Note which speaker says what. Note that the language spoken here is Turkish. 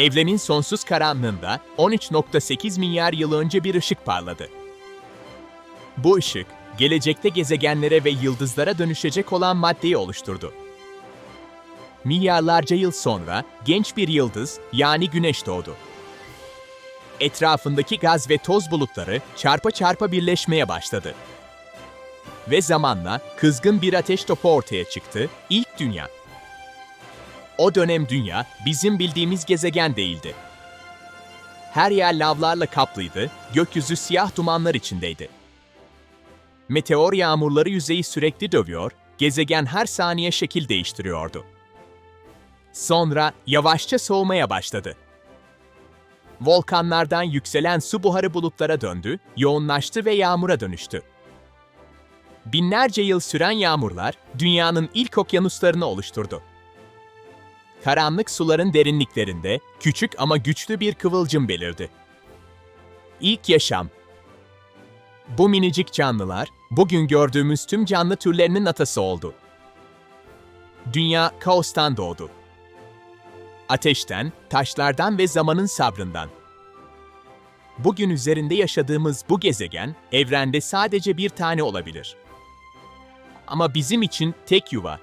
Speaker 1: Evrenin sonsuz karanlığında 13.8 milyar yıl önce bir ışık parladı. Bu ışık, gelecekte gezegenlere ve yıldızlara dönüşecek olan maddeyi oluşturdu. Milyarlarca yıl sonra genç bir yıldız yani Güneş doğdu. Etrafındaki gaz ve toz bulutları çarpa çarpa birleşmeye başladı. Ve zamanla kızgın bir ateş topu ortaya çıktı, ilk dünya. O dönem dünya bizim bildiğimiz gezegen değildi. Her yer lavlarla kaplıydı, gökyüzü siyah dumanlar içindeydi. Meteor yağmurları yüzeyi sürekli dövüyor, gezegen her saniye şekil değiştiriyordu. Sonra yavaşça soğumaya başladı. Volkanlardan yükselen su buharı bulutlara döndü, yoğunlaştı ve yağmura dönüştü. Binlerce yıl süren yağmurlar dünyanın ilk okyanuslarını oluşturdu. Karanlık suların derinliklerinde küçük ama güçlü bir kıvılcım belirdi. İlk yaşam. Bu minicik canlılar bugün gördüğümüz tüm canlı türlerinin atası oldu. Dünya kaostan doğdu. Ateşten, taşlardan ve zamanın sabrından. Bugün üzerinde yaşadığımız bu gezegen evrende sadece bir tane olabilir. Ama bizim için tek yuva,